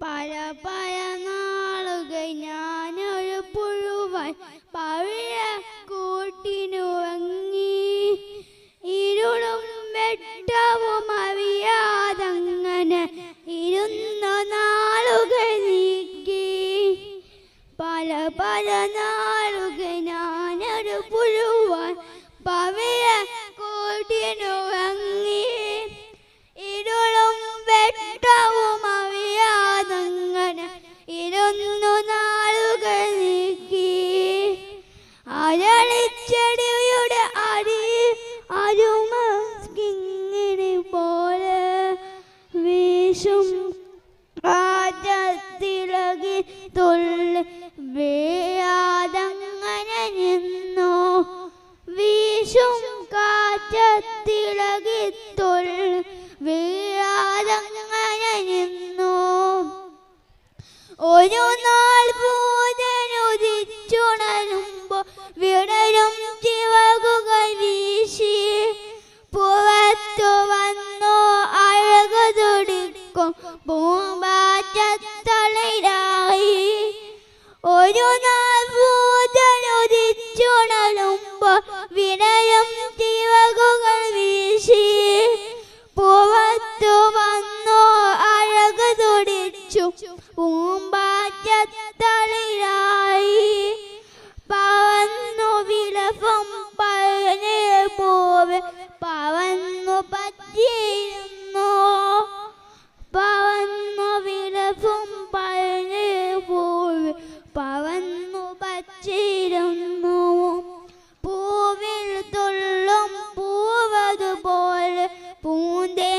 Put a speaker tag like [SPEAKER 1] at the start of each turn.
[SPEAKER 1] പല പല നാളുകൾ ഞാനൊരു പുഴുവൻ പവിഴ കൂട്ടിനു വങ്ങി ഇരുളും വെട്ടവും അറിയാതങ്ങനെ ഇരുന്ന നാളുകൾ നീക്കി. പല പല നാളുകൾ ഞാനൊരു പുഴുവാൻ ഇരുന്നു നാളുകൾ നീക്കി. അരളിച്ചെടിയുടെ അടി അരുമസ്കിങ്ങിനെ പോലെ വീശും. കാറ്റത്തിളകി തുള്ളി വീഴാതങ്ങനെ നിന്നു. വീശും കാറ്റത്തിളകി തുള്ളി വീഴാതങ്ങനെ ഒരു നാൾ പൂജനുദിച്ചുണരുമ്പോ വിടരും ചിറകുകൾ വീശി. പുറത്തു വന്നു അഴകു തുടിക്കും പൂമ്പാറ്റത്തളിരായി. ഒരു നാൾ പൂജനുദിച്ചുണരുമ്പോ വിടരും ചിറകുകൾ പൂജിച്ചു പൂമ്പാറ്റത്തളിരായി പവന്നു വിലഫും പഴനെ പോവ് പവന്നു പറ്റിയിരുന്നു. പവന്നു വിലഫും പഴനെ പോവ് പവന്നു പറ്റിയിരുന്നു. പൂവിൽ തുള്ളും പൂവതുപോലെ പൂന്തേ